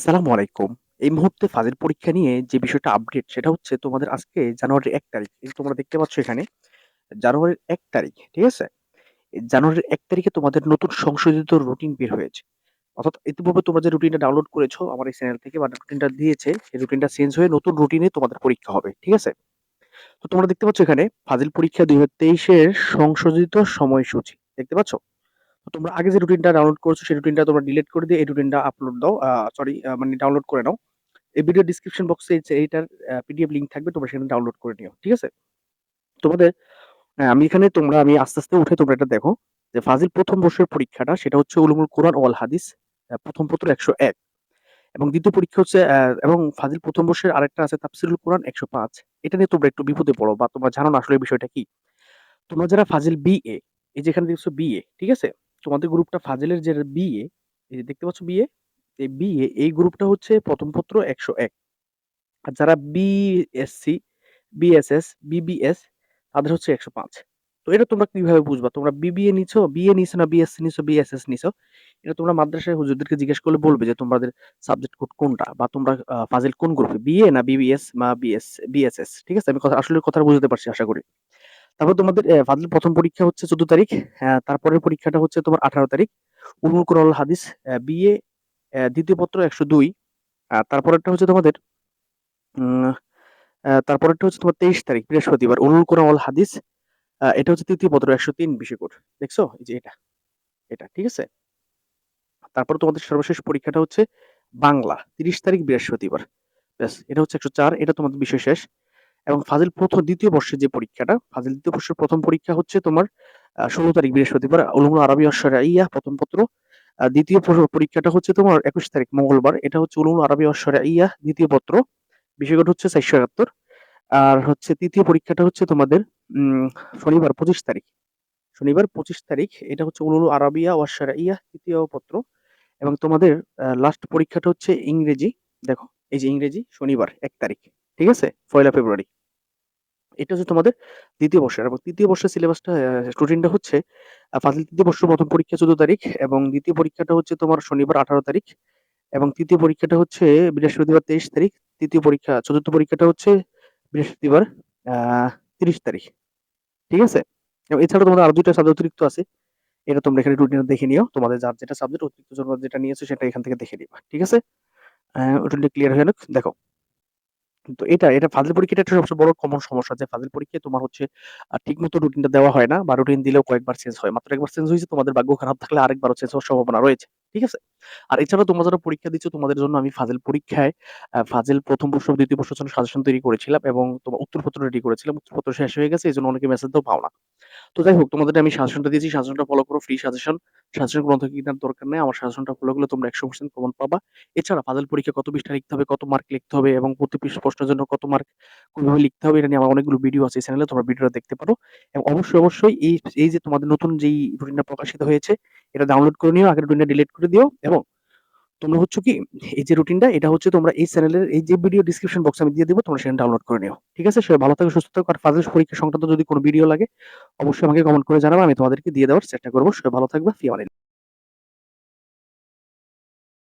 আসসালামু আলাইকুম। এই মুহূর্তে ফাজিল পরীক্ষা নিয়ে যে বিষয়টা আপডেট সেটা হচ্ছে তোমাদের আজকে জানুয়ারির ১ তারিখ। এই তোমরা দেখতে পাচ্ছ এখানে জানুয়ারির ১ তারিখ, ঠিক আছে? জানুয়ারির ১ তারিখে তোমাদের নতুন সংশোধিত রুটিন বের হয়েছে। অর্থাৎ ইতিপূর্বে তোমরা যে রুটিনটা ডাউনলোড করেছ আমার এই চ্যানেল থেকে বা রুটিনটা দিয়েছে, সেই রুটিনটা চেঞ্জ হয়ে নতুন রুটিনে তোমাদের পরীক্ষা হবে। ঠিক আছে? তো তোমরা দেখতে পাচ্ছ এখানে ফাজিল পরীক্ষা ২০২৩ এর সংশোধিত সময়সূচি। দেখতে পাচ্ছ? তোমরা আগে যে রুটিনটা ডাউনলোড করেছ সেই রুটিনটা তোমরা ডিলিট করে দিয়ে এই রুটিনটা আপলোড দাও। সরি মানে ডাউনলোড করে নাও। এই ভিডিও ডেসক্রিপশন বক্সে এইটার পিডিএফ লিংক থাকবে তোমরা সেখানে ডাউনলোড করে নিও। ঠিক আছে? তোমাদের আমি এখানে তোমরা আমি আস্তে, আস্তে উঠে তোমরা এটা দেখো যে ফাজিল ১ম বর্ষের পরীক্ষাটা সেটা হচ্ছে উলুমুল কোরআন ওয়াল হাদিস ১ম পত্র ১০১ এবং দ্বিতীয় পরীক্ষা হচ্ছে এবং ফাজিল প্রথম বর্ষের আরেকটা আছে তাফসিরুল কোরআন ১০৫ এটা নিয়ে তোমরা একটু বিপদে পড়ো বা তোমরা জানো না আসলে বিষয়টা কি? তোমরা যারা ফাজিল বি এ এই যেখানে দেখছ বি এ ঠিক আছে? তোমাদের গ্রুপটা ফাজিলের যে বিএ এই যে দেখতে পাচ্ছ বিএ? এই বিএ এই গ্রুপটা হচ্ছে ১ম পত্র ১০১ আর যারা বিএসসি, বিএসএস, বিবিএস তাদের হচ্ছে ১০৫ তো এটা তোমরা কীভাবে বুঝবা? তোমরা বিবিএ নিছো, বিএ নিছো না বিএসসি নিছো, বিএসএস নিছো? এটা তোমরা মাদ্রাসায় হুজুরদেরকে জিজ্ঞেস করলে বলবে যে তোমাদের সাবজেক্ট কোড কোনটা বা তোমরা ফাজিল কোন গ্রুপে? বিএ না বিবিএস বা বিএস বিএসএস ঠিক আছে? আমি কথা আসলে কথাটা বুঝতে পারছি আশা করি। তারপর তোমাদের ফাজিল ১ম পরীক্ষা হচ্ছে ১৪ তারিখ। তারপরের পরীক্ষাটা হচ্ছে তোমার ১৮ তারিখ। উলুমুল কোরআন হাদিস বিএ দ্বিতীয় পত্র ১০২ আর তারপরেরটা হচ্ছে তোমাদের তারপরেরটা হচ্ছে তোমার ২৩ তারিখ বৃহস্পতিবার উলুমুল কোরআন হাদিস এটা হচ্ছে তৃতীয় পত্র ১০৩ বিষয় কোড। দেখছ? এই যে এটা, এটা ঠিক আছে? তারপর তোমাদের সর্বশেষ পরীক্ষাটা হচ্ছে বাংলা ৩০ তারিখ বৃহস্পতিবার। ব্যাস এটা হচ্ছে ১০৪ এটা তোমাদের বিষয় শেষ। এবং ফাজিল প্রথম দ্বিতীয় বর্ষের যে পরীক্ষাটা, ফাজিল দ্বিতীয় বর্ষের প্রথম পরীক্ষা হচ্ছে তোমার ষোলো তারিখ বৃহস্পতিবার উলুমুল আরাবী শারঈয়াহ ১ম পত্র। দ্বিতীয় পরীক্ষাটা হচ্ছে তোমার ২১ তারিখ মঙ্গলবার। এটা হচ্ছে উলুমুল আরবি শারঈয়াহ দ্বিতীয় পত্র। বিষয় কোড হচ্ছে ৪৭১ আর হচ্ছে তৃতীয় পরীক্ষাটা হচ্ছে তোমাদের শনিবার ২৫ তারিখ। শনিবার ২৫ তারিখ এটা হচ্ছে উলুমুল আরাবিয়া ওয়াস শারঈয়াহ তৃতীয় পত্র এবং তোমাদের লাস্ট পরীক্ষাটা হচ্ছে ইংরেজি। দেখো এই যে ইংরেজি শনিবার এক তারিখ। ঠিক আছে? পয়লা ফেব্রুয়ারি। এটা হচ্ছে তোমাদের দ্বিতীয় বর্ষের, এবং তৃতীয় বর্ষের সিলেবাসটা স্টুডেন্টটা হচ্ছে ফাজিল তৃতীয় বর্ষের প্রথম পরীক্ষা ১৪ তারিখ, এবং দ্বিতীয় পরীক্ষাটা হচ্ছে তোমার শনিবার ১৮ তারিখ, এবং তৃতীয় পরীক্ষাটা হচ্ছে বৃহস্পতিবার ২৩ তারিখ। তৃতীয় পরীক্ষা, চতুর্থ পরীক্ষাটা হচ্ছে বৃহস্পতিবার তিরিশ তারিখ। ঠিক আছে? এবং এছাড়াও তোমাদের আরও ২ টা সাবজেক্ট অতিরিক্ত আছে। এটা তোমরা এখানে রুটিনটা দেখে নিও। তোমাদের যার যেটা সাবজেক্ট অতিরিক্ত যেটা নিয়েছো সেটা এখান থেকে দেখে নিবা। ঠিক আছে? রুটিনটা ক্লিয়ার হয়ে। দেখো তো এটা, এটা ফাজিল পরীক্ষাটা একটা সবচেয়ে বড় কমন সমস্যা যে ফাজিল পরীক্ষায় তোমার হচ্ছে ঠিকমতো রুটিনটা দেওয়া হয় না বা রুটিন দিলেও কয়েকবার চেঞ্জ হয়। মাত্র একবার চেঞ্জ হয়েছে তোমাদের ভাগ্য খারাপ থাকলে আরেকবারও চেঞ্জ হওয়ার সম্ভাবনা রয়েছে। ঠিক আছে? আর এছাড়াও তোমরা যারা পরীক্ষা দিচ্ছ তোমাদের জন্য আমি ফাজিল পরীক্ষায় ফাজিল ১ম বর্ষ, দ্বিতীয় বর্ষের জন্য সাজেশন তৈরি করেছিলাম এবং তোমার উত্তরপত্র রেডি করেছিলাম। উত্তরপত্র শেষ হয়ে গেছে। এজন্য অনেকে মেসেজ দিয়েও পাও না। তো যাই হোক তোমাদের আমি সাজেশনটা দিয়েছি। সাজেশনটা ফলো করো ফ্রি সাজেশন। সাজেশন গ্রন্থ কেনার দরকার নেই আমার সাজেশনটা ফলো করলে তোমরা ১০০% কমন পাবা। এছাড়া ফাজিল পরীক্ষা কত পৃষ্ঠা লিখতে হবে, কত মার্ক লিখতে হবে এবং প্রতি প্রশ্নের জন্য কত মার্ক কীভাবে লিখতে হবে এটা নিয়ে আমার অনেকগুলো ভিডিও আছে চ্যানেলে তোমরা ভিডিওটা দেখতে পারো। এবং অবশ্যই, অবশ্যই এই, এই যে তোমাদের নতুন যেই রুটিনটা প্রকাশিত হয়েছে এটা ডাউনলোড করে নিও। আগের রুটিনটা ডিলিট করে দিও এবং তোমরা হচ্ছে কি এই যে রুটিনটা এটা হচ্ছে তোমরা এই চ্যানেলের এই যে ভিডিও ডিসক্রিপশন বক্সে আমি দিয়ে দিব তোমরা সেখানে ডাউনলোড করে নিও। ঠিক আছে? সবাই ভালো থাকো, সুস্থ থাকো। আর ফাজিল পরীক্ষা সংক্রান্ত যদি কোনো ভিডিও লাগে অবশ্যই আমাকে কমেন্ট করে জানাবে। আমি তোমাদেরকে দিয়ে দেওয়ার চেষ্টা করব সবাই ভালো থাকবে। ফি আমানিল্লাহ।